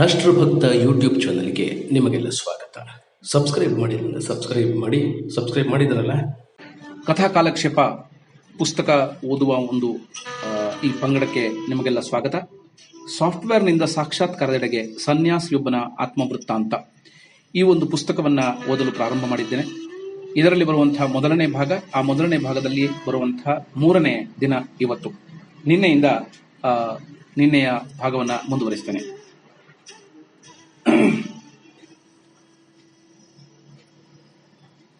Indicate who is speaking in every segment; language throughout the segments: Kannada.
Speaker 1: ರಾಷ್ಟ್ರಭಕ್ತ ಯೂಟ್ಯೂಬ್ ಚಾನಲ್ಗೆ ನಿಮಗೆಲ್ಲ ಸ್ವಾಗತ. ಸಬ್ಸ್ಕ್ರೈಬ್ ಮಾಡಿ ಸಬ್ಸ್ಕ್ರೈಬ್ ಮಾಡಿ ಸಬ್ಸ್ಕ್ರೈಬ್ ಮಾಡಿದ್ರಲ್ಲ?
Speaker 2: ಕಥಾ ಕಾಲಕ್ಷೇಪ ಪುಸ್ತಕ ಓದುವ ಒಂದು ಈ ಪಂಗಡಕ್ಕೆ ನಿಮಗೆಲ್ಲ ಸ್ವಾಗತ. ಸಾಫ್ಟ್ವೇರ್ನಿಂದ ಸಾಕ್ಷಾತ್ಕಾರದೆಡೆಗೆ ಸನ್ಯಾಸಿಯೊಬ್ಬನ ಆತ್ಮವೃತ್ತಾಂತ ಈ ಒಂದು ಪುಸ್ತಕವನ್ನ ಓದಲು ಪ್ರಾರಂಭ ಮಾಡಿದ್ದೇನೆ. ಇದರಲ್ಲಿ ಬರುವಂತಹ ಮೊದಲನೇ ಭಾಗ, ಆ ಮೊದಲನೇ ಭಾಗದಲ್ಲಿ ಬರುವಂತಹ ಮೂರನೇ ದಿನ ಇವತ್ತು. ನಿನ್ನೆಯಿಂದ ನಿನ್ನೆಯ ಭಾಗವನ್ನ ಮುಂದುವರಿಸ್ತೇನೆ.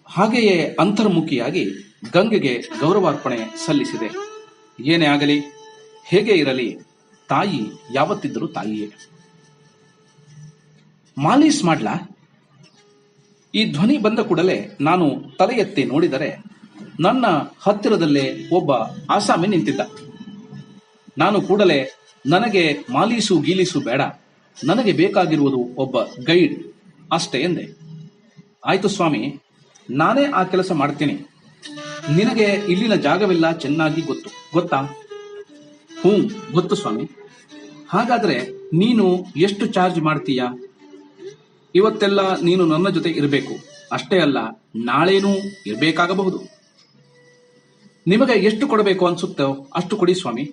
Speaker 2: ಹಾಗೆಯೇ ಅಂತರ್ಮುಖಿಯಾಗಿ ಗಂಗೆಗೆ ಗೌರವಾರ್ಪಣೆ ಸಲ್ಲಿಸಿದೆ. ಏನೇ ಆಗಲಿ, ಹೇಗೆ ಇರಲಿ, ತಾಯಿ ಯಾವತ್ತಿದ್ದರೂ ತಾಯಿಯೇ. ಮಾಲೀಸ್ ಮಾಡ್ಲಾ? ಈ ಧ್ವನಿ ಬಂದ ಕೂಡಲೇ ನಾನು ತಲೆ ಎತ್ತಿ ನೋಡಿದರೆ ನನ್ನ ಹತ್ತಿರದಲ್ಲೇ ಒಬ್ಬ ಆಸಾಮಿ ನಿಂತಿದ್ದ. ನಾನು ಕೂಡಲೇ ನನಗೆ ಮಾಲೀಸು ಗೀಲಿಸು ಬೇಡ. ನನಗೆ ಬೇಕಾಗಿರುವುದು ಒಬ್ಬ ಗೈಡ್ ಅಷ್ಟೇ ಎಂದೆ. ಆಯ್ತು ಸ್ವಾಮಿ, ನಾನೇ ಆ ಕೆಲಸ ಮಾಡ್ತೀನಿ. ನಿನಗೆ ಇಲ್ಲಿನ ಜಾಗವೆಲ್ಲ ಚೆನ್ನಾಗಿ ಗೊತ್ತು, ಗೊತ್ತಾ? ಹ್ಞೂ, ಗೊತ್ತು ಸ್ವಾಮಿ. ಹಾಗಾದ್ರೆ ನೀನು ಎಷ್ಟು ಚಾರ್ಜ್ ಮಾಡ್ತೀಯಾ? ಇವತ್ತೆಲ್ಲ ನೀನು ನನ್ನ ಜೊತೆ ಇರಬೇಕು. ಅಷ್ಟೇ ಅಲ್ಲ, ನಾಳೇನೂ ಇರಬೇಕಾಗಬಹುದು. ನಿಮಗೆ ಎಷ್ಟು ಕೊಡಬೇಕು ಅನ್ಸುತ್ತೋ ಅಷ್ಟು ಕೊಡಿ ಸ್ವಾಮಿ.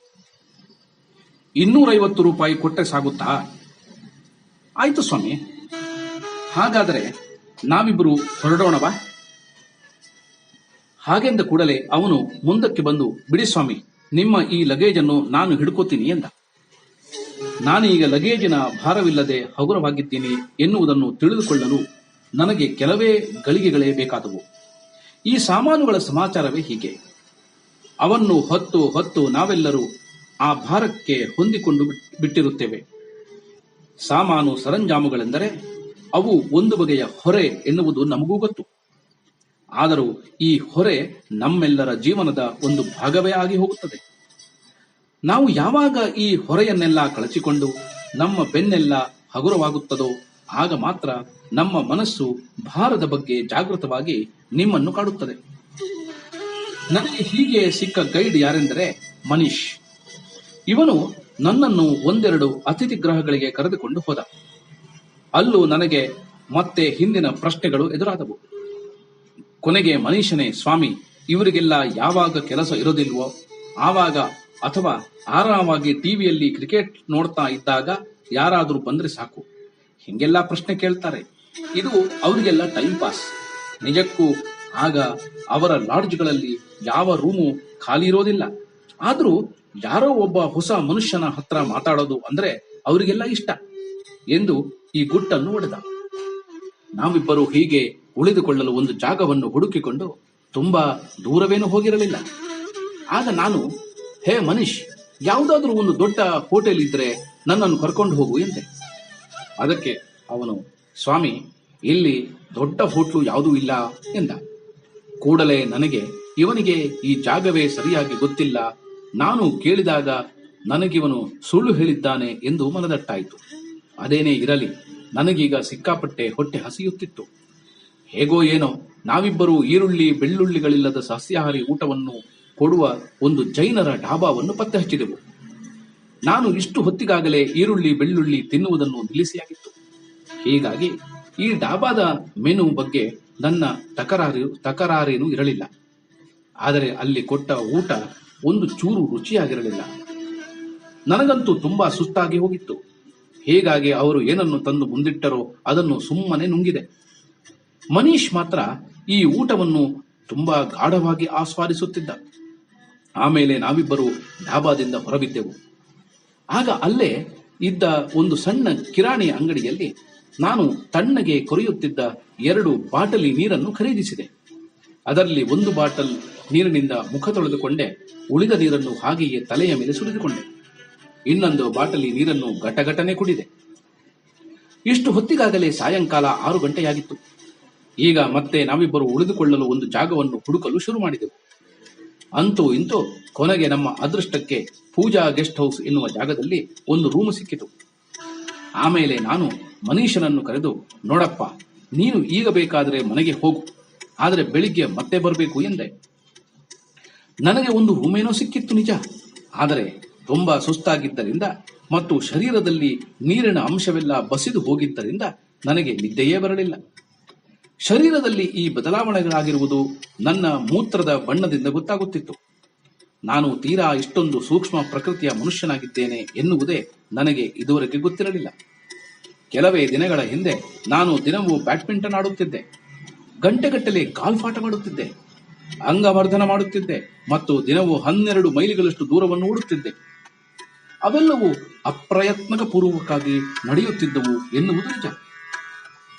Speaker 2: ಇನ್ನೂರೈವತ್ತು ರೂಪಾಯಿ ಕೊಟ್ಟರೆ ಸಾಗುತ್ತಾ? ಆಯ್ತು ಸ್ವಾಮಿ. ಹಾಗಾದರೆ ನಾವಿಬ್ಬರು ಹೊರಡೋಣವಾ ಹಾಗೆಂದ ಕೂಡಲೇ ಅವನು ಮುಂದಕ್ಕೆ ಬಂದು, ಬಿಡಿ ಸ್ವಾಮಿ, ನಿಮ್ಮ ಈ ಲಗೇಜನ್ನು ನಾನು ಹಿಡ್ಕೋತೀನಿ ಎಂದ. ನಾನೀಗ ಲಗೇಜಿನ ಭಾರವಿಲ್ಲದೆ ಹಗುರವಾಗಿದ್ದೀನಿ ಎನ್ನುವುದನ್ನು ತಿಳಿದುಕೊಳ್ಳಲು ನನಗೆ ಕೆಲವೇ ಗಳಿಗೆಗಳೇ ಬೇಕಾದವು. ಈ ಸಾಮಾನುಗಳ ಸಮಾಚಾರವೇ ಹೀಗೆ. ಅವನ್ನು ಹೊತ್ತು ಹೊತ್ತು ನಾವೆಲ್ಲರೂ ಆ ಭಾರಕ್ಕೆ ಹೊಂದಿಕೊಂಡು ಬಿಟ್ಟಿರುತ್ತೇವೆ. ಸಾಮಾನು ಸರಂಜಾಮುಗಳೆಂದರೆ ಅವು ಒಂದು ಬಗೆಯ ಹೊರೆ ಎನ್ನುವುದು ನಮಗೂ ಗೊತ್ತು. ಆದರೂ ಈ ಹೊರೆ ನಮ್ಮೆಲ್ಲರ ಜೀವನದ ಒಂದು ಭಾಗವೇ ಆಗಿ ಹೋಗುತ್ತದೆ. ನಾವು ಯಾವಾಗ ಈ ಹೊರೆಯನ್ನೆಲ್ಲ ಕಳಚಿಕೊಂಡು ನಮ್ಮ ಬೆನ್ನೆಲ್ಲ ಹಗುರವಾಗುತ್ತದೋ, ಆಗ ಮಾತ್ರ ನಮ್ಮ ಮನಸ್ಸು ಭಾರದ ಬಗ್ಗೆ ಜಾಗೃತವಾಗಿ ನಿಮ್ಮನ್ನು ಕಾಡುತ್ತದೆ. ನನಗೆ ಹೀಗೆ ಸಿಕ್ಕ ಗೈಡ್ ಯಾರೆಂದರೆ ಮನೀಶ್. ಇವನು ನನ್ನನ್ನು ಒಂದೆರಡು ಅತಿಥಿ ಗ್ರಹಗಳಿಗೆ ಕರೆದುಕೊಂಡು ಹೋದ. ಅಲ್ಲೂ ನನಗೆ ಮತ್ತೆ ಹಿಂದಿನ ಪ್ರಶ್ನೆಗಳು ಎದುರಾದವು. ಕೊನೆಗೆ ಮನೀಷನೇ, ಸ್ವಾಮಿ, ಇವರಿಗೆಲ್ಲ ಯಾವಾಗ ಕೆಲಸ ಇರೋದಿಲ್ವೋ, ಆವಾಗ ಅಥವಾ ಆರಾಮಾಗಿ ಟಿವಿಯಲ್ಲಿ ಕ್ರಿಕೆಟ್ ನೋಡ್ತಾ ಇದ್ದಾಗ ಯಾರಾದರೂ ಬಂದ್ರೆ ಸಾಕು. ಹಿಂಗೆಲ್ಲ ಪ್ರಶ್ನೆ ಕೇಳ್ತಾರೆ. ಇದು ಅವರಿಗೆಲ್ಲ ಟೈಮ್ ಪಾಸ್ ನಿಜಕ್ಕೂ ಆಗ ಅವರ ಲಾಡ್ಜ್ಗಳಲ್ಲಿ ಯಾವ ರೂಮು ಖಾಲಿ ಇರೋದಿಲ್ಲ. ಆದ್ರೂ ಯಾರೋ ಒಬ್ಬ ಹೊಸ ಮನುಷ್ಯನ ಹತ್ರ ಮಾತಾಡೋದು ಅಂದ್ರೆ ಅವರಿಗೆಲ್ಲ ಇಷ್ಟ. ಎಂದು ಈ ಗುಟ್ಟನ್ನು ಒಡೆದ. ನಾವಿಬ್ಬರು ಹೀಗೆ ಉಳಿದುಕೊಳ್ಳಲು ಒಂದು ಜಾಗವನ್ನು ಹುಡುಕಿಕೊಂಡು ತುಂಬಾ ದೂರವೇನು ಹೋಗಿರಲಿಲ್ಲ. ಆಗ ನಾನು, ಹೇ ಮನೀಶ್, ಯಾವುದಾದ್ರೂ ಒಂದು ದೊಡ್ಡ ಹೋಟೆಲ್ ಇದ್ರೆ ನನ್ನನ್ನು ಕರ್ಕೊಂಡು ಹೋಗು ಎಂದೆ. ಅದಕ್ಕೆ ಅವನು, ಸ್ವಾಮಿ, ಇಲ್ಲಿ ದೊಡ್ಡ ಹೋಟ್ಲು ಯಾವುದೂ ಇಲ್ಲ ಎಂದ. ಕೂಡಲೇ ನನಗೆ, ಇವನಿಗೆ ಈ ಜಾಗವೇ ಸರಿಯಾಗಿ ಗೊತ್ತಿಲ್ಲ ನಾನು ಕೇಳಿದಾಗ ನನಗಿವನು ಸುಳ್ಳು ಹೇಳಿದ್ದಾನೆ ಎಂದು ಮನದಟ್ಟಾಯಿತು. ಅದೇನೇ ಇರಲಿ, ನನಗೀಗ ಸಿಕ್ಕಾಪಟ್ಟೆ ಹೊಟ್ಟೆ ಹಸಿಯುತ್ತಿತ್ತು. ಹೇಗೋ ಏನೋ, ನಾವಿಬ್ಬರು ಈರುಳ್ಳಿ ಬೆಳ್ಳುಳ್ಳಿಗಳಿಲ್ಲದ ಸಸ್ಯಾಹಾರಿ ಊಟವನ್ನು ಕೊಡುವ ಒಂದು ಜೈನರ ಡಾಬಾವನ್ನು ಪತ್ತೆ ಹಚ್ಚಿದೆವು ನಾನು ಇಷ್ಟು ಹೊತ್ತಿಗಾಗಲೇ ಈರುಳ್ಳಿ ಬೆಳ್ಳುಳ್ಳಿ ತಿನ್ನುವುದನ್ನು ನಿಲ್ಲಿಸಿಯಾಗಿತ್ತು. ಹೀಗಾಗಿ ಈ ಡಾಬಾದ ಮೆನು ಬಗ್ಗೆ ನನ್ನ ತಕರಾರು ತಕರಾರೇನು ಇರಲಿಲ್ಲ. ಆದರೆ ಅಲ್ಲಿ ಕೊಟ್ಟ ಊಟ ಒಂದು ಚೂರು ರುಚಿಯಾಗಿರಲಿಲ್ಲ. ನನಗಂತೂ ತುಂಬಾ ಸುಸ್ತಾಗಿ ಹೋಗಿತ್ತು. ಹೇಗಾಗಿ ಅವರು ಏನನ್ನು ತಂದು ಮುಂದಿಟ್ಟರೋ ಅದನ್ನು ಸುಮ್ಮನೆ ನುಂಗಿದೆ. ಮನೀಶ್ ಮಾತ್ರ ಈ ಊಟವನ್ನು ತುಂಬಾ ಗಾಢವಾಗಿ ಆಸ್ವಾದಿಸುತ್ತಿದ್ದ. ಆಮೇಲೆ ನಾವಿಬ್ಬರು ಡಾಬಾದಿಂದ ಹೊರಬಿದ್ದೆವು. ಆಗ ಅಲ್ಲೇ ಇದ್ದ ಒಂದು ಸಣ್ಣ ಕಿರಾಣಿ ಅಂಗಡಿಯಲ್ಲಿ ನಾನು ತಣ್ಣಗೆ ಕೊರೆಯುತ್ತಿದ್ದ ಎರಡು ಬಾಟಲಿ ನೀರನ್ನು ಖರೀದಿಸಿದೆ. ಅದರಲ್ಲಿ ಒಂದು ಬಾಟಲ್ ನೀರಿನಿಂದ ಮುಖ ತೊಳೆದುಕೊಂಡೆ, ಉಳಿದ ನೀರನ್ನು ಹಾಗೆಯೇ ತಲೆಯ ಮೇಲೆ ಸುರಿದುಕೊಂಡೆ. ಇನ್ನೊಂದು ಬಾಟಲಿ ನೀರನ್ನು ಘಟಘಟನೆ ಕುಡಿದೆ. ಇಷ್ಟು ಹೊತ್ತಿಗಾಗಲೇ ಸಾಯಂಕಾಲ ಆರು ಗಂಟೆಯಾಗಿತ್ತು. ಈಗ ಮತ್ತೆ ನಾವಿಬ್ಬರು ಉಳಿದುಕೊಳ್ಳಲು ಒಂದು ಜಾಗವನ್ನು ಹುಡುಕಲು ಶುರು ಮಾಡಿದೆವು. ಅಂತೂ ಇಂತೂ ಕೊನೆಗೆ ನಮ್ಮ ಅದೃಷ್ಟಕ್ಕೆ ಪೂಜಾ ಗೆಸ್ಟ್ ಹೌಸ್ ಎನ್ನುವ ಜಾಗದಲ್ಲಿ ಒಂದು ರೂಮ್ ಸಿಕ್ಕಿತು. ಆಮೇಲೆ ನಾನು ಮನೀಷನನ್ನು ಕರೆದು, ನೋಡಪ್ಪ, ನೀನು ಈಗ ಬೇಕಾದರೆ ಮನೆಗೆ ಹೋಗು, ಆದರೆ ಬೆಳಿಗ್ಗೆ ಮತ್ತೆ ಬರಬೇಕು ಎಂದೆ. ನನಗೆ ಒಂದು ಹುಮೇನೋ ಸಿಕ್ಕಿತ್ತು ನಿಜ. ಆದರೆ ತುಂಬಾ ಸುಸ್ತಾಗಿದ್ದರಿಂದ ಮತ್ತು ಶರೀರದಲ್ಲಿ ನೀರಿನ ಅಂಶವೆಲ್ಲ ಬಸಿದು ಹೋಗಿದ್ದರಿಂದ ನನಗೆ ನಿದ್ದೆಯೇ ಬರಲಿಲ್ಲ. ಶರೀರದಲ್ಲಿ ಈ ಬದಲಾವಣೆಗಳಾಗಿರುವುದು ನನ್ನ ಮೂತ್ರದ ಬಣ್ಣದಿಂದ ಗೊತ್ತಾಗುತ್ತಿತ್ತು. ನಾನು ತೀರಾ ಇಷ್ಟೊಂದು ಸೂಕ್ಷ್ಮ ಪ್ರಕೃತಿಯ ಮನುಷ್ಯನಾಗಿದ್ದೇನೆ ಎನ್ನುವುದೇ ನನಗೆ ಇದುವರೆಗೆ ಗೊತ್ತಿರಲಿಲ್ಲ. ಕೆಲವೇ ದಿನಗಳ ಹಿಂದೆ ನಾನು ದಿನವೂ ಬ್ಯಾಡ್ಮಿಂಟನ್ ಆಡುತ್ತಿದ್ದೆ. ಗಂಟೆಗಟ್ಟಲೆ ಗಾಲ್ಫ್ ಆಟ ಮಾಡುತ್ತಿದ್ದೆ. ಅಂಗವರ್ಧನ ಮಾಡುತ್ತಿದ್ದೆ ಮತ್ತು ದಿನವೂ ಹನ್ನೆರಡು ಮೈಲಿಗಳಷ್ಟು ದೂರವನ್ನು ಓಡುತ್ತಿದ್ದೆ. ಅವೆಲ್ಲವೂ ಅಪ್ರಯತ್ನಕ ಪೂರ್ವಕ್ಕಾಗಿ ನಡೆಯುತ್ತಿದ್ದವು ಎನ್ನುವುದು ನಿಜ.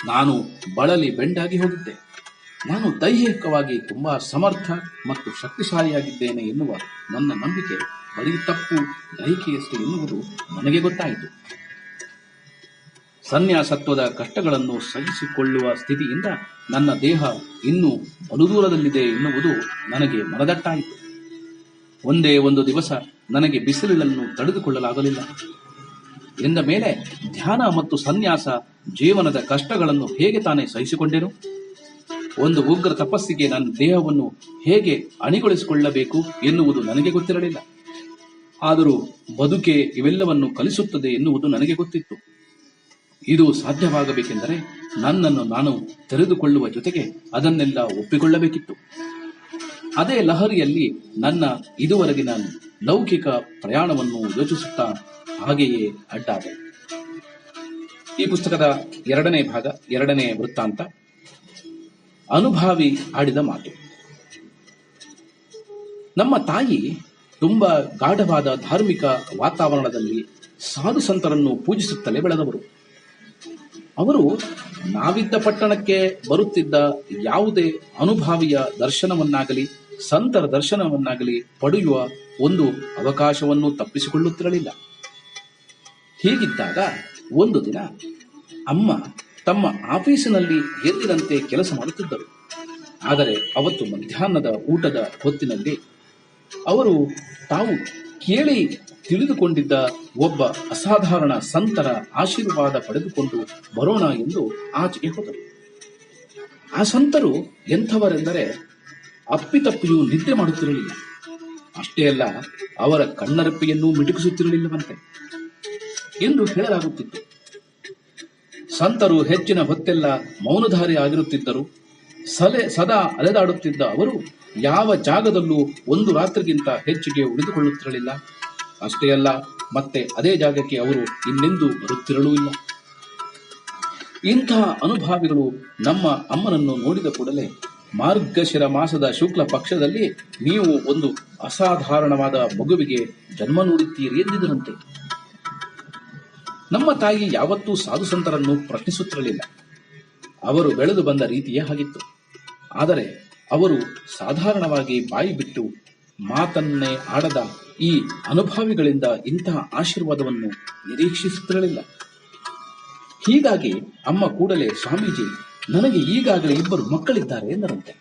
Speaker 2: ನಾನು ಬಳಲಿ ಬೆಂಡಾಗಿ ಹೋಗಿದ್ದೆ. ನಾನು ದೈಹಿಕವಾಗಿ ತುಂಬಾ ಸಮರ್ಥ ಮತ್ತು ಶಕ್ತಿಶಾಲಿಯಾಗಿದ್ದೇನೆ ಎನ್ನುವ ನನ್ನ ನಂಬಿಕೆ ಬರೀ ತಪ್ಪು, ಗ್ರಹಿಕೆಯಷ್ಟು ಎನ್ನುವುದು ನನಗೆ ಗೊತ್ತಾಯಿತು. ಸನ್ಯಾಸತ್ವದ ಕಷ್ಟಗಳನ್ನು ಸಹಿಸಿಕೊಳ್ಳುವ ಸ್ಥಿತಿಯಿಂದ ನನ್ನ ದೇಹ ಇನ್ನೂ ಅನುದೂರದಲ್ಲಿದೆ ಎನ್ನುವುದು ನನಗೆ ಮನದಟ್ಟಾಯಿತು. ಒಂದೇ ಒಂದು ದಿವಸ ನನಗೆ ಬಿಸಿಲನ್ನು ತಡೆದುಕೊಳ್ಳಲಾಗಲಿಲ್ಲ. ಎಂದ ಮೇಲೆ ಧ್ಯಾನ ಮತ್ತು ಸನ್ಯಾಸ ಜೀವನದ ಕಷ್ಟಗಳನ್ನು ಹೇಗೆ ತಾನೇ ಸಹಿಸಿಕೊಂಡೆನು? ಒಂದು ಉಗ್ರ ತಪಸ್ಸಿಗೆ ನನ್ನ ದೇಹವನ್ನು ಹೇಗೆ ಅಣಿಗೊಳಿಸಿಕೊಳ್ಳಬೇಕು ಎನ್ನುವುದು ನನಗೆ ಗೊತ್ತಿರಲಿಲ್ಲ. ಆದರೂ ಬದುಕೆ ಇವೆಲ್ಲವನ್ನು ಕಲಿಸುತ್ತದೆ ಎನ್ನುವುದು ನನಗೆ ಗೊತ್ತಿತ್ತು. ಇದು ಸಾಧ್ಯವಾಗಬೇಕೆಂದರೆ ನನ್ನನ್ನು ನಾನು ತೆರೆದುಕೊಳ್ಳುವ ಜೊತೆಗೆ ಅದನ್ನೆಲ್ಲ ಒಪ್ಪಿಕೊಳ್ಳಬೇಕಿತ್ತು. ಅದೇ ಲಹರಿಯಲ್ಲಿ ನನ್ನ ಇದುವರೆಗಿನ ಲೌಕಿಕ ಪ್ರಯಾಣವನ್ನು ಯೋಚಿಸುತ್ತಾ ಹಾಗೆಯೇ ಅಡ್ಡಾದೆ. ಈ ಪುಸ್ತಕದ ಎರಡನೇ ಭಾಗ, ಎರಡನೇ ವೃತ್ತಾಂತ. ಅನುಭಾವಿ ಆಡಿದ ಮಾತು. ನಮ್ಮ ತಾಯಿ ತುಂಬಾ ಗಾಢವಾದ ಧಾರ್ಮಿಕ ವಾತಾವರಣದಲ್ಲಿ ಸಾಧು ಸಂತರನ್ನು ಪೂಜಿಸುತ್ತಲೇ ಬೆಳೆದವರು. ಅವರು ನಾವಿದ್ದ ಪಟ್ಟಣಕ್ಕೆ ಬರುತ್ತಿದ್ದ ಯಾವುದೇ ಅನುಭಾವಿಯ ದರ್ಶನವನ್ನಾಗಲಿ, ಸಂತರ ದರ್ಶನವನ್ನಾಗಲಿ ಪಡೆಯುವ ಒಂದು ಅವಕಾಶವನ್ನು ತಪ್ಪಿಸಿಕೊಳ್ಳುತ್ತಿರಲಿಲ್ಲ. ಹೀಗಿದ್ದಾಗ ಒಂದು ದಿನ ಅಮ್ಮ ತಮ್ಮ ಆಫೀಸಿನಲ್ಲಿ ಎಂದಿನಂತೆ ಕೆಲಸ ಮಾಡುತ್ತಿದ್ದರು. ಆದರೆ ಅವತ್ತು ಮಧ್ಯಾಹ್ನದ ಊಟದ ಹೊತ್ತಿನಲ್ಲಿ ಅವರು ತಾವು ಕೇಳಿ ತಿಳಿದುಕೊಂಡಿದ್ದ ಒಬ್ಬ ಅಸಾಧಾರಣ ಸಂತರ ಆಶೀರ್ವಾದ ಪಡೆದುಕೊಂಡು ಬರೋಣ ಎಂದು ಆಚೆಗೆ ಹೋದರು. ಆ ಸಂತರು ಎಂಥವರೆಂದರೆ ಅಪ್ಪಿತಪ್ಪಿಯೂ ನಿದ್ದೆ ಮಾಡುತ್ತಿರಲಿಲ್ಲ. ಅಷ್ಟೇ ಅಲ್ಲ, ಅವರ ಕಣ್ಣರಪ್ಪೆಯನ್ನೂ ಮಿಟುಕಿಸುತ್ತಿರಲಿಲ್ಲವಂತೆ ಎಂದು ಹೇಳಲಾಗುತ್ತಿತ್ತು. ಸಂತರು ಹೆಚ್ಚಿನ ಹೊತ್ತೆಲ್ಲ ಮೌನಧಾರಿ ಆಗಿರುತ್ತಿದ್ದರು. ಸಲೆ ಸದಾ ಅಲೆದಾಡುತ್ತಿದ್ದ ಅವರು ಯಾವ ಜಾಗದಲ್ಲೂ ಒಂದು ರಾತ್ರಿಗಿಂತ ಹೆಚ್ಚಿಗೆ ಉಳಿದುಕೊಳ್ಳುತ್ತಿರಲಿಲ್ಲ. ಅಷ್ಟೇ ಅಲ್ಲ, ಮತ್ತೆ ಅದೇ ಜಾಗಕ್ಕೆ ಅವರು ಇನ್ನೆಂದೂ ಬರುತ್ತಿರಲೂ ಇಲ್ಲ. ಇಂತಹ ಅನುಭಾವಿಗಳು ನಮ್ಮ ಅಮ್ಮನನ್ನು ನೋಡಿದ ಕೂಡಲೇ ಮಾರ್ಗಶಿರ ಮಾಸದ ಶುಕ್ಲ ಪಕ್ಷದಲ್ಲಿ ನೀವು ಒಂದು ಅಸಾಧಾರಣವಾದ ಮಗುವಿಗೆ ಜನ್ಮ ನೋಡುತ್ತೀರಿ ಎಂದಿದ್ದರಂತೆ. ನಮ್ಮ ತಾಯಿ ಯಾವತ್ತೂ ಸಾಧು ಸಂತರನ್ನು ಪ್ರಶ್ನಿಸುತ್ತಿರಲಿಲ್ಲ. ಅವರು ಬೆಳೆದು ಬಂದ ರೀತಿಯೇ ಆಗಿತ್ತು. ಆದರೆ ಅವರು ಸಾಧಾರಣವಾಗಿ ಬಾಯಿ ಬಿಟ್ಟು ಮಾತನ್ನೇ ಆಡದ ಈ ಅನುಭಾವಿಗಳಿಂದ ಇಂತಹ ಆಶೀರ್ವಾದವನ್ನು ನಿರೀಕ್ಷಿಸುತ್ತಿರಲಿಲ್ಲ. ಹೀಗಾಗಿ ಅಮ್ಮ ಕೂಡಲೇ ಸ್ವಾಮೀಜಿ, ನನಗೆ ಈಗಾಗಲೇ ಇಬ್ಬರು ಮಕ್ಕಳಿದ್ದಾರೆ ಎಂದರಂತೆ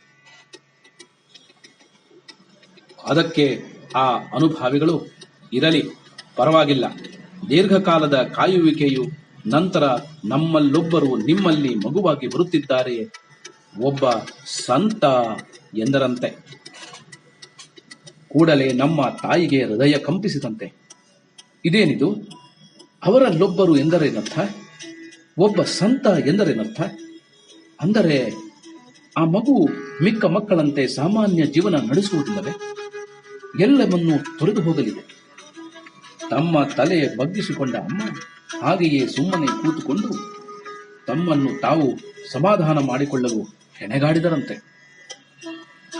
Speaker 2: ಅದಕ್ಕೆ ಆ ಅನುಭಾವಿಗಳು, ಇರಲಿ, ಪರವಾಗಿಲ್ಲ. ದೀರ್ಘಕಾಲದ ಕಾಯುವಿಕೆಯು ನಂತರ ನಮ್ಮಲ್ಲೊಬ್ಬರು ನಿಮ್ಮಲ್ಲಿ ಮಗುವಾಗಿ ಬರುತ್ತಿದ್ದಾರೆ. ಒಬ್ಬ ಸಂತ ಎಂದರಂತೆ. ಕೂಡಲೇ ನಮ್ಮ ತಾಯಿಗೆ ಹೃದಯ ಕಂಪಿಸಿದಂತೆ. ಇದೇನಿದು? ಅವರಲ್ಲೊಬ್ಬರು ಎಂದರೇನರ್ಥ? ಒಬ್ಬ ಸಂತ ಎಂದರೇನರ್ಥ? ಅಂದರೆ, ಆ ಮಗು ಮಿಕ್ಕ ಮಕ್ಕಳಂತೆ ಸಾಮಾನ್ಯ ಜೀವನ ನಡೆಸುವುದಿಲ್ಲವೇ? ಎಲ್ಲವನ್ನೂ ತೊರೆದು ಹೋಗಲಿದೆ. ತಮ್ಮ ತಲೆ ಬಗ್ಗಿಸಿಕೊಂಡ ಅಮ್ಮ ಹಾಗೆಯೇ ಸುಮ್ಮನೆ ಕೂತುಕೊಂಡು ತಮ್ಮನ್ನು ತಾವು ಸಮಾಧಾನ ಮಾಡಿಕೊಳ್ಳಲು ಹೆಣೆಗಾಡಿದರಂತೆ.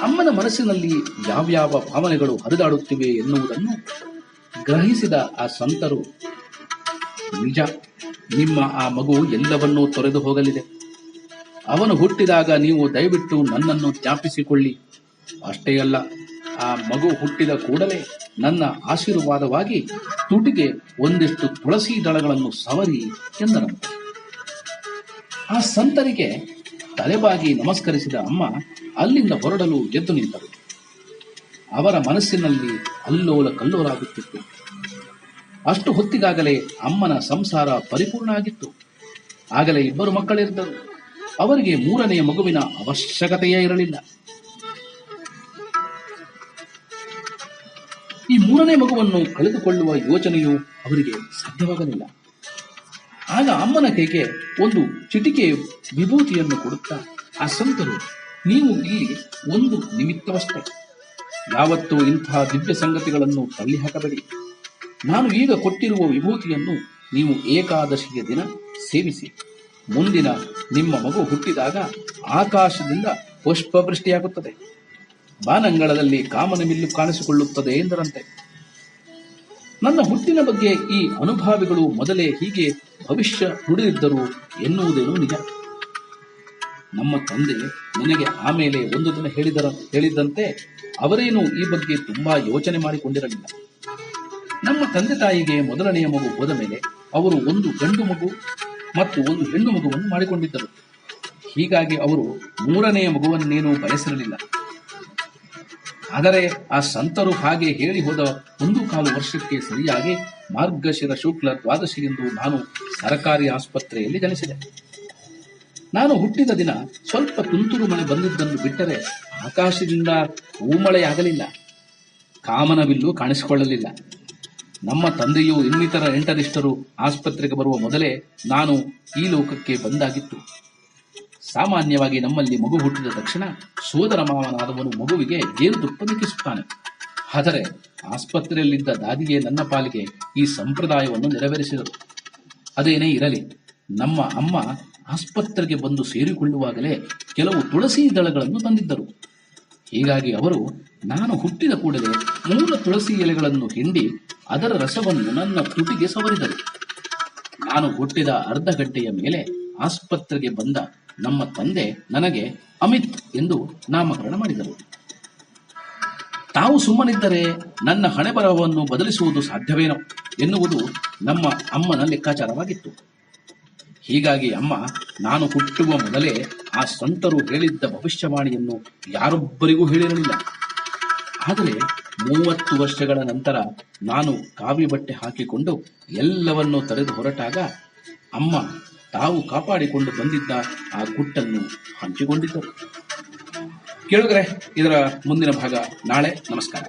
Speaker 2: ಅಮ್ಮನ ಮನಸ್ಸಿನಲ್ಲಿ ಯಾವ್ಯಾವ ಭಾವನೆಗಳು ಹರಿದಾಡುತ್ತಿವೆ ಎನ್ನುವುದನ್ನು ಗ್ರಹಿಸಿದ ಆ ಸಂತರು, ನಿಜ, ನಿಮ್ಮ ಆ ಮಗು ಎಲ್ಲವನ್ನೂ ತೊರೆದು ಹೋಗಲಿದೆ. ಅವನು ಹುಟ್ಟಿದಾಗ ನೀವು ದಯವಿಟ್ಟು ನನ್ನನ್ನು ಜ್ಞಾಪಿಸಿಕೊಳ್ಳಿ. ಅಷ್ಟೇ ಅಲ್ಲ ಆ ಮಗು ಹುಟ್ಟಿದ ಕೂಡಲೇ ನನ್ನ ಆಶೀರ್ವಾದವಾಗಿ ತುಟಿಗೆ ಒಂದಿಷ್ಟು ತುಳಸಿ ದಳಗಳನ್ನು ಸವರಿ ಎಂದನು. ಆ ಸಂತರಿಗೆ ತಲೆಬಾಗಿ ನಮಸ್ಕರಿಸಿದ ಅಮ್ಮ ಅಲ್ಲಿಂದ ಹೊರಡಲು ಎದ್ದು ನಿಂತರು. ಅವರ ಮನಸ್ಸಿನಲ್ಲಿ ಅಲ್ಲೋಲ ಕಲ್ಲೋಲಾಗುತ್ತಿತ್ತು. ಅಷ್ಟು ಹೊತ್ತಿಗಾಗಲೇ ಅಮ್ಮನ ಸಂಸಾರ ಪರಿಪೂರ್ಣ ಆಗಿತ್ತು. ಆಗಲೇ ಇಬ್ಬರು ಮಕ್ಕಳಿರ್ತರು ಅವರಿಗೆ ಮೂರನೆಯ ಮಗುವಿನ ಅವಶ್ಯಕತೆಯೇ ಇರಲಿಲ್ಲ. ಈ ಮೂರನೇ ಮಗುವನ್ನು ಕಳೆದುಕೊಳ್ಳುವ ಯೋಚನೆಯು ಅವರಿಗೆ ಸಾಧ್ಯವಾಗಲಿಲ್ಲ. ಆಗ ಅಮ್ಮನ ಕೈಗೆ ಒಂದು ಚಿಟಿಕೆ ವಿಭೂತಿಯನ್ನು ಕೊಡುತ್ತಾ, ಆ ಸಂತರು, ನೀವು ಇಲ್ಲಿ ಒಂದು ನಿಮಿತ್ತವಷ್ಟೇ. ಯಾವತ್ತೂ ಇಂತಹ ದಿವ್ಯ ಸಂಗತಿಗಳನ್ನು ತಳ್ಳಿ ಹಾಕಬೇಡಿ ನಾನು ಈಗ ಕೊಟ್ಟಿರುವ ವಿಭೂತಿಯನ್ನು ನೀವು ಏಕಾದಶಿಯ ದಿನ ಸೇವಿಸಿ. ಮುಂದಿನ ನಿಮ್ಮ ಮಗು ಹುಟ್ಟಿದಾಗ ಆಕಾಶದಿಂದ ಪುಷ್ಪವೃಷ್ಟಿಯಾಗುತ್ತದೆ. ಬಾನಂಗಳದಲ್ಲಿ ಕಾಮನ ಮಿಲ್ಲು ಕಾಣಿಸಿಕೊಳ್ಳುತ್ತದೆ ಎಂದರಂತೆ. ನನ್ನ ಹುಟ್ಟಿನ ಬಗ್ಗೆ ಈ ಅನುಭಾವಿಗಳು ಮೊದಲೇ ಹೀಗೆ ಭವಿಷ್ಯ ನುಡಿದಿದ್ದರು ಎನ್ನುವುದೇನು ನಿಜ. ನಮ್ಮ ತಂದೆ ನನಗೆ ಆಮೇಲೆ ಒಂದು ದಿನ ಹೇಳಿದರ, ಹೇಳಿದ್ದಂತೆ ಅವರೇನು ಈ ಬಗ್ಗೆ ತುಂಬಾ ಯೋಚನೆ ಮಾಡಿಕೊಂಡಿರಲಿಲ್ಲ. ನಮ್ಮ ತಂದೆ ತಾಯಿಗೆ ಮೊದಲನೆಯ ಮಗು ಹೋದ ಮೇಲೆ ಅವರು ಒಂದು ಗಂಡು ಮಗು ಮತ್ತು ಒಂದು ಹೆಣ್ಣು ಮಗುವನ್ನು ಮಾಡಿಕೊಂಡಿದ್ದರು. ಹೀಗಾಗಿ ಅವರು ಮೂರನೆಯ ಮಗುವನ್ನೇನೂ ಬಯಸಿರಲಿಲ್ಲ. ಆದರೆ ಆ ಸಂತರು ಹಾಗೆ ಹೇಳಿ ಹೋದ ಒಂದು ಕಾಲು ವರ್ಷಕ್ಕೆ ಸರಿಯಾಗಿ ಮಾರ್ಗಶಿರ ಶುಕ್ಲ ದ್ವಾದಶಿಯಂದು ನಾನು ಸರಕಾರಿ ಆಸ್ಪತ್ರೆಯಲ್ಲಿ ಜನಿಸಿದೆ. ನಾನು ಹುಟ್ಟಿದ ದಿನ ಸ್ವಲ್ಪ ತುಂತುರು ಮಳೆ ಬಂದಿದ್ದನ್ನು ಬಿಟ್ಟರೆ ಆಕಾಶದಿಂದ ಹೂಮಳೆಯಾಗಲಿಲ್ಲ. ಕಾಮನವಿಲ್ಲೂ ಕಾಣಿಸಿಕೊಳ್ಳಲಿಲ್ಲ. ನಮ್ಮ ತಂದೆಯು ಇನ್ನಿತರ ಎಂಟರಿಷ್ಟರು ಆಸ್ಪತ್ರೆಗೆ ಬರುವ ಮೊದಲೇ ನಾನು ಈ ಲೋಕಕ್ಕೆ ಬಂದಾಗಿತ್ತು. ಸಾಮಾನ್ಯವಾಗಿ ನಮ್ಮಲ್ಲಿ ಮಗು ಹುಟ್ಟಿದ ತಕ್ಷಣ ಸೋದರ ಮಾವನಾದವನು ಮಗುವಿಗೆ ಜೇನುತುಪ್ಪ ನಿಕ್ಕಿಸುತ್ತಾನೆ ಆದರೆ ಆಸ್ಪತ್ರೆಯಲ್ಲಿದ್ದ ದಾದಿಗೆ ನನ್ನ ಪಾಲಿಗೆ ಈ ಸಂಪ್ರದಾಯವನ್ನು ನೆರವೇರಿಸಿದರು. ಅದೇನೇ ಇರಲಿ, ನಮ್ಮ ಅಮ್ಮ ಆಸ್ಪತ್ರೆಗೆ ಬಂದು ಸೇರಿಕೊಳ್ಳುವಾಗಲೇ ಕೆಲವು ತುಳಸಿ ದಳಗಳನ್ನು ತಂದಿದ್ದರು. ಹೀಗಾಗಿ ಅವರು ನಾನು ಹುಟ್ಟಿದ ಕೂಡಲೇ ಮೂಲ ತುಳಸಿ ಎಲೆಗಳನ್ನು ಹಿಂಡಿ ಅದರ ರಸವನ್ನು ನನ್ನ ತುಟಿಗೆ ಸವರಿದರು. ನಾನು ಹುಟ್ಟಿದ ಅರ್ಧ ಗಂಟೆಯ ಮೇಲೆ ಆಸ್ಪತ್ರೆಗೆ ಬಂದ ನಮ್ಮ ತಂದೆ ನನಗೆ ಅಮಿತ್ ಎಂದು ನಾಮಕರಣ ಮಾಡಿದರು. ತಾವು ಸುಮ್ಮನಿದ್ದರೆ ನನ್ನ ಹಣೆಬರಹವನ್ನು ಬದಲಿಸುವುದು ಸಾಧ್ಯವೇನೋ ಎನ್ನುವುದು ನಮ್ಮ ಅಮ್ಮನ ಲೆಕ್ಕಾಚಾರವಾಗಿತ್ತು. ಹೀಗಾಗಿ ಅಮ್ಮ, ನಾನು ಹುಟ್ಟುವ ಮೊದಲೇ ಆ ಸಂತರು ಹೇಳಿದ್ದ ಭವಿಷ್ಯವಾಣಿಯನ್ನು ಯಾರೊಬ್ಬರಿಗೂ ಹೇಳಿರಲಿಲ್ಲ. ಆದರೆ ಮೂವತ್ತು ವರ್ಷಗಳ ನಂತರ ನಾನು ಕಾವಿ ಬಟ್ಟೆ ಹಾಕಿಕೊಂಡು ಎಲ್ಲವನ್ನೂ ತರೆದು ಹೊರಟಾಗ ಅಮ್ಮ ತಾವು ಕಾಪಾಡಿಕೊಂಡು ಬಂದಿದ್ದ ಆ ಗುಟ್ಟನ್ನು ಹಂಚಿಕೊಂಡಿದ್ದರು. ಕೇಳಿದ್ರೆ ಇದರ ಮುಂದಿನ ಭಾಗ ನಾಳೆ. ನಮಸ್ಕಾರ.